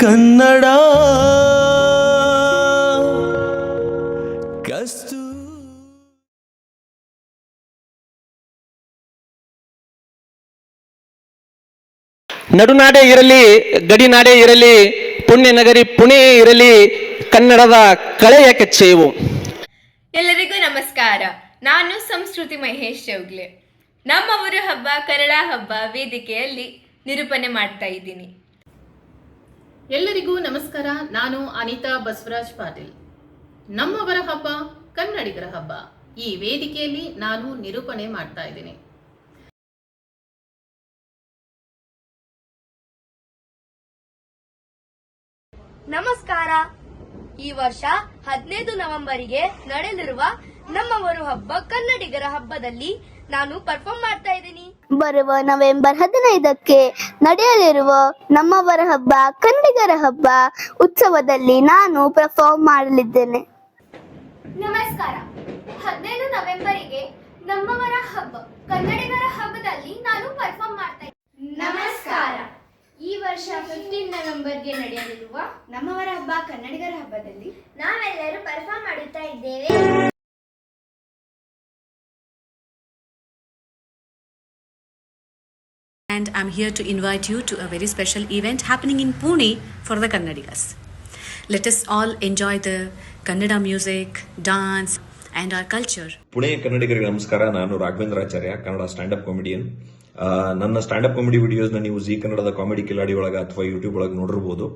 ಕನ್ನಡ. ಕಸ್ತು ನಡುನಾಡೆ ಇರಲಿ ಗಡಿನಾಡೆ ಇರಲಿ ಪುಣ್ಯ ನಗರಿ ಪುಣೆ ಇರಲಿ ಕನ್ನಡದ ಕಳೆಯ ಕಚ್ಚೆಯು ಎಲ್ಲರಿಗೂ ನಮಸ್ಕಾರ. ನಾನು ಸಂಸ್ಕೃತಿ ಮಹೇಶ್ ಚೌಗ್ಲೆ. ನಮ್ಮವರು ಹಬ್ಬ ಕನ್ನಡ ಹಬ್ಬ ವೇದಿಕೆಯಲ್ಲಿ ನಿರೂಪಣೆ ಮಾಡ್ತಾ ಇದ್ದೀನಿ. ಎಲ್ಲರಿಗೂ ನಮಸ್ಕಾರ. ನಾನು ಅನಿತಾ ಬಸವರಾಜ್ ಪಾಟೀಲ್. ನಮ್ಮವರ ಹಬ್ಬ ಕನ್ನಡಿಗರ ಹಬ್ಬ. ಈ ವೇದಿಕೆಯಲ್ಲಿ ನಾನು ನಿರೂಪಣೆ ಮಾಡ್ತಾ ಇದ್ದೀನಿ. ನಮಸ್ಕಾರ. ಈ ವರ್ಷ ಹದಿನೈದು ನವೆಂಬರಿಗೆ ನಡೆಯಲಿರುವ ನಮ್ಮವರು ಹಬ್ಬ ಕನ್ನಡಿಗರ ಹಬ್ಬದಲ್ಲಿ ನಾನು ಪರ್ಫಾರ್ಮ್ ಮಾಡ್ತಾ ಇದ್ದೀನಿ. ಬರುವ ನವೆಂಬರ್ ಹದಿನೈದಕ್ಕೆ ನಡೆಯಲಿರುವ ನಮ್ಮವರ ಹಬ್ಬ ಕನ್ನಡಿಗರ ಹಬ್ಬ ಉತ್ಸವದಲ್ಲಿ ನಾನು ಪರ್ಫಾರ್ಮ್ ಮಾಡಲಿದ್ದೇನೆ. ನಮಸ್ಕಾರ. ಹದಿನೈದು ನವೆಂಬರಿಗೆ ನಮ್ಮವರ ಹಬ್ಬ ಕನ್ನಡಿಗರ ಹಬ್ಬದಲ್ಲಿ ನಾನು ಪರ್ಫಾರ್ಮ್ ಮಾಡ್ತಾ ನಮಸ್ಕಾರ. ಈ ವರ್ಷ ಫಿಫ್ಟೀನ್ ನವೆಂಬರ್ಗೆ ನಡೆಯಲಿರುವ ನಮ್ಮವರ ಹಬ್ಬ ಕನ್ನಡಿಗರ ಹಬ್ಬದಲ್ಲಿ ನಾವೆಲ್ಲರೂ ಪರ್ಫಾರ್ಮ್ ಮಾಡುತ್ತಾ ಇದ್ದೇವೆ. And I'm here to invite you to a very special event happening in Pune for the Kannadigas. Let us all enjoy the Kannada music, dance, and our culture. Pune ಕನ್ನಡಿಗರಿಗೆ ನಮಸ್ಕಾರ. ನಾನು Raghavendracharya Kannada stand up comedian ನನ್ನ stand up comedy ವಿಡಿಯೋಸ್ನ ನೀವು ಜಿ ಕನ್ನಡದ comedy Kiladi ಒಳಗ ಅಥವಾ YouTube ಒಳಗೆ ನೋಡಿರ್ಬೋದು.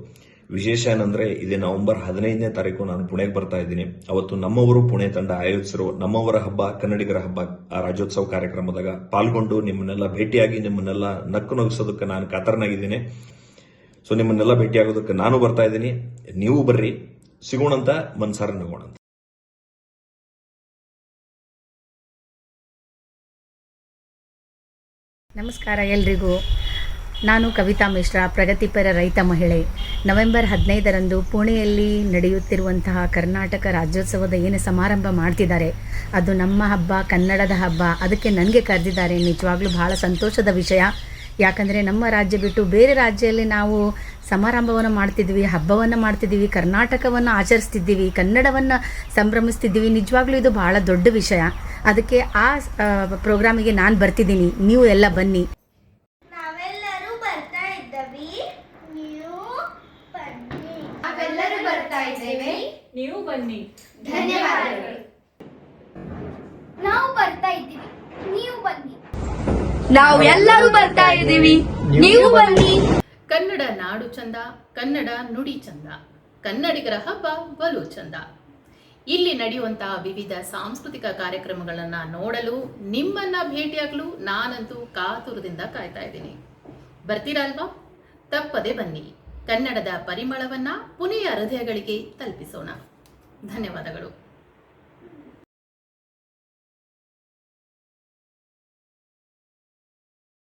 ವಿಶೇಷ ಏನಂದ್ರೆ, ಇದೇ ನವೆಂಬರ್ ಹದಿನೈದನೇ ತಾರೀಕು ನಾನು ಪುಣೆಗೆ ಬರ್ತಾ ಇದ್ದೀನಿ. ಅವತ್ತು ನಮ್ಮವರು ಪುಣೆ ತಂಡ ಆಯೋಜಿಸಿರುವ ನಮ್ಮವರ ಹಬ್ಬ, ಕನ್ನಡಿಗರ ಹಬ್ಬ ರಾಜ್ಯೋತ್ಸವ ಕಾರ್ಯಕ್ರಮದಾಗ ಪಾಲ್ಗೊಂಡು ನಿಮ್ಮನ್ನೆಲ್ಲ ಭೇಟಿಯಾಗಿ ನಿಮ್ಮನ್ನೆಲ್ಲ ನಕ್ಕು ನಗಿಸೋದಕ್ಕೆ ನಾನು ಕಾತರನಾಗಿದ್ದೀನಿ. ಸೊ ನಿಮ್ಮನ್ನೆಲ್ಲ ಭೇಟಿಯಾಗೋದಕ್ಕೆ ನಾನು ಬರ್ತಾ ಇದ್ದೀನಿ. ನೀವು ಬರ್ರಿ. ಸಿಗೋಣಂತ ಮನ್ಸಾರ ನಗೋಣಂತ. ನಮಸ್ಕಾರ ಎಲ್ರಿಗೂ. ನಾನು ಕವಿತಾ ಮಿಶ್ರಾ, ಪ್ರಗತಿಪರ ರೈತ ಮಹಿಳೆ. ನವೆಂಬರ್ ಹದಿನೈದರಂದು ಪುಣೆಯಲ್ಲಿ ನಡೆಯುತ್ತಿರುವಂತಹ ಕರ್ನಾಟಕ ರಾಜ್ಯೋತ್ಸವದ ಏನು ಸಮಾರಂಭ ಮಾಡ್ತಿದ್ದಾರೆ, ಅದು ನಮ್ಮ ಹಬ್ಬ, ಕನ್ನಡದ ಹಬ್ಬ, ಅದಕ್ಕೆ ನನಗೆ ಕರೆದಿದ್ದಾರೆ ನಿಜವಾಗ್ಲೂ ಬಹಳ ಸಂತೋಷದ ವಿಷಯ. ಯಾಕಂದರೆ ನಮ್ಮ ರಾಜ್ಯ ಬಿಟ್ಟು ಬೇರೆ ರಾಜ್ಯದಲ್ಲಿ ನಾವು ಸಮಾರಂಭವನ್ನು ಮಾಡ್ತಿದ್ವಿ, ಹಬ್ಬವನ್ನು ಮಾಡ್ತಿದ್ದೀವಿ ಕರ್ನಾಟಕವನ್ನು ಆಚರಿಸ್ತಿದ್ದೀವಿ, ಕನ್ನಡವನ್ನು ಸಂಭ್ರಮಿಸ್ತಿದ್ದೀವಿ, ನಿಜವಾಗ್ಲೂ ಇದು ಬಹಳ ದೊಡ್ಡ ವಿಷಯ. ಅದಕ್ಕೆ ಆ ಪ್ರೋಗ್ರಾಮಿಗೆ ನಾನು ಬರ್ತಿದ್ದೀನಿ. ನೀವು ಎಲ್ಲ ಬನ್ನಿ. ನಾವೆಲ್ಲರೂ ಬರ್ತಾ ಇದ್ದೀವಿ. ನೀವು ಬನ್ನಿ. ನಾವೆಲ್ಲರೂ ಬರ್ತಾ ಇದ್ದೇವೆ. ನೀವು ಬನ್ನಿ. ಧನ್ಯವಾದಗಳು. ನಾವು ಬರ್ತಾ ಇದ್ದೀವಿ. ನೀವು ಬನ್ನಿ. ನಾವು ಎಲ್ಲರೂ ಬರ್ತಾ ಇದ್ದೀವಿ. ನೀವು ಬನ್ನಿ. ಕನ್ನಡ ನಾಡು ಚಂದ ಕನ್ನಡ ನುಡಿ ಚಂದ ಕನ್ನಡಿಗರ ಹಬ್ಬ ಬಲು ಚಂದ. ಇಲ್ಲಿ ನಡೆಯುವಂತಹ ವಿವಿಧ ಸಾಂಸ್ಕೃತಿಕ ಕಾರ್ಯಕ್ರಮಗಳನ್ನ ನೋಡಲು ನಿಮ್ಮನ್ನ ಭೇಟಿಯಾಗಲು ನಾನಂತೂ ಕಾತುರದಿಂದ ಕಾಯ್ತಾ ಇದ್ದೀನಿ. ಬರ್ತೀರಲ್ವಾ? ತಪ್ಪದೆ ಬನ್ನಿ. ಕನ್ನಡದ ಪರಿಮಳವನ್ನ ಪುನೆಯ ಹೃದಯಗಳಿಗೆ ತಲುಪಿಸೋಣ. ಧನ್ಯವಾದಗಳು.